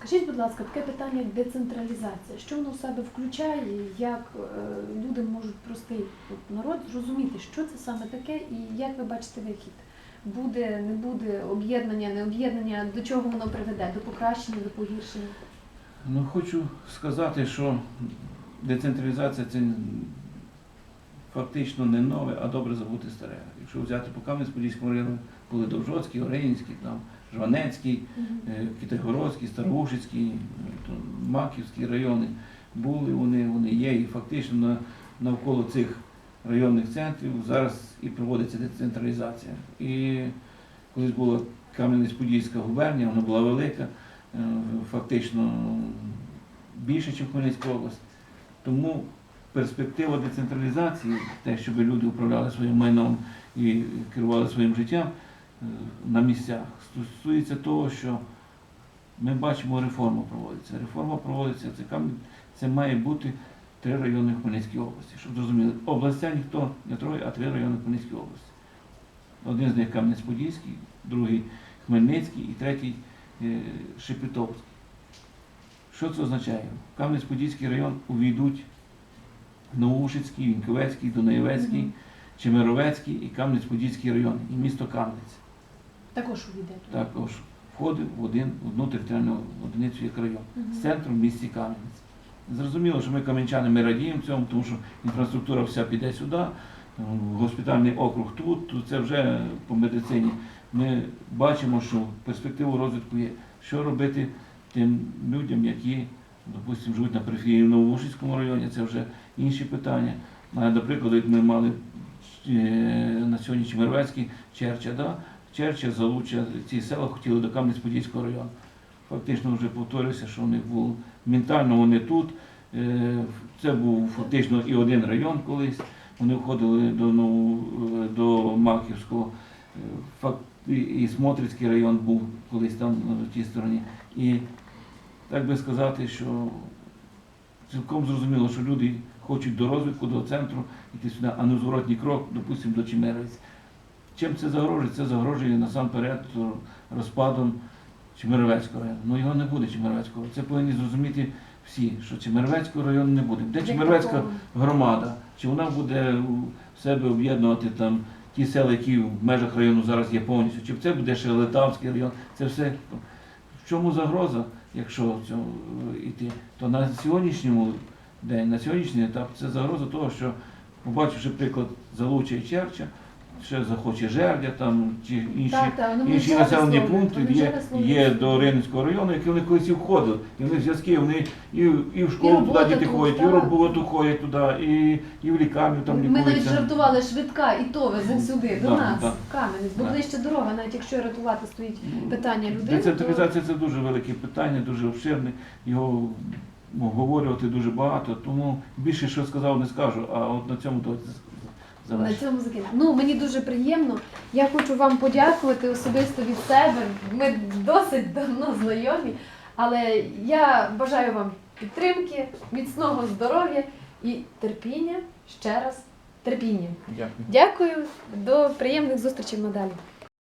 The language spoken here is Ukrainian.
Скажіть, будь ласка, таке питання як децентралізація. Що воно в себе включає, як е, люди можуть простий народ зрозуміти, що це саме таке, і як ви бачите вихід? Буде, не буде об'єднання, не об'єднання, до чого воно приведе? До покращення, до погіршення? Ну, хочу сказати, що децентралізація це фактично не нове, а добре забути старе. Якщо взяти по Кам'янець-Подільському району, були Довжоцький, Оренівський, там, Жванецький, е, Китайгородський, Староушицький, е, Маківський райони. Були вони, вони є, і фактично на- навколо цих районних центрів зараз і проводиться децентралізація. І колись була Кам'янець-Подільська губернія, вона була велика, е, фактично більше, ніж Хмельницька область. Тому перспектива децентралізації, те, щоб люди управляли своїм майном і керували своїм життям е, на місцях, стосується того, що ми бачимо, реформа проводиться. Реформа проводиться, це, це має бути три райони в Хмельницькій області. Щоб зрозуміли, областя ніхто не троє, а три райони в Хмельницькій області. Один з них Кам'янець-Подільський, другий Хмельницький і третій е, Шепетовський. Що це означає? Кам'янець-Подільський район увійдуть Новоушицький, Віньковецький, Дунаєвецький. Чемеровецький і Кам'янець-Подільський район, і місто Кам'янець. Також увійде. туди. Також входить в один, в одну територіальну одиницю як район. З центром в місті Кам'янець. Зрозуміло, що ми кам'янчани ми радіємо цьому, тому що інфраструктура вся піде сюди, е, госпітальний округ тут, то це вже по медицині. Ми бачимо, що перспективу розвитку є. Що робити тим людям, які, допустимо, живуть на периферії в Новоушицькому районі, це вже інші питання. А, До прикладу, як ми мали е, на сьогодні Чемервецький, Черча, да? Черча, Залуча, ці села хотіли до Кам'янець-Подільського району. Фактично вже повторюся, що у них було ментально вони тут. Е, Це був фактично і один район колись. Вони входили до, е, до Маківського. Факт, і, Смотрицький район був колись там в тій стороні. І так би сказати, що цілком зрозуміло, що люди хочуть до розвитку, до центру йти сюди, а не зворотній крок, допустимо, до Чемеровець. Чим це загрожує? Це загрожує насамперед розпадом Чемеровецького району. Ну його не буде Чемеровецького. Це повинні зрозуміти всі, що Чемеровецького району не буде. Де Чемеровецька громада? Чи вона буде в себе об'єднувати там ті села, які в межах району зараз є повністю, чи це буде ще Летавський район? Це все. В чому загроза, якщо цього йти? То на сьогоднішньому день, на сьогоднішній етап це загроза того, що побачивши приклад Залуча і Черча, ще захоче Жердя там чи інші. Так, так, ну, Інші населені висловлюють, пункти є, є до Ринницького району, які вони колись і входили. І вони зв'язки, вони і, в- і в школу робота туди діти тут, ходять, і так. в роботу ходять туди, і, і в лікарню там Ми навіть лікуються. жартували швидка, і то везе сюди, до Да, нас, да. в Кам'янець, бо Да. ближче дорога, навіть якщо рятувати стоїть Ну, питання людей. Децентралізація це дуже велике питання, дуже обширне. Його ну, обговорювати дуже багато, тому більше що сказав, не скажу, а от на цьому давайте На цьому закінчимо. Ну мені дуже приємно. Я хочу вам подякувати особисто від себе. Ми досить давно знайомі, але я бажаю вам підтримки, міцного здоров'я і терпіння. Ще раз терпіння. Дякую. Дякую, до приємних зустрічей надалі.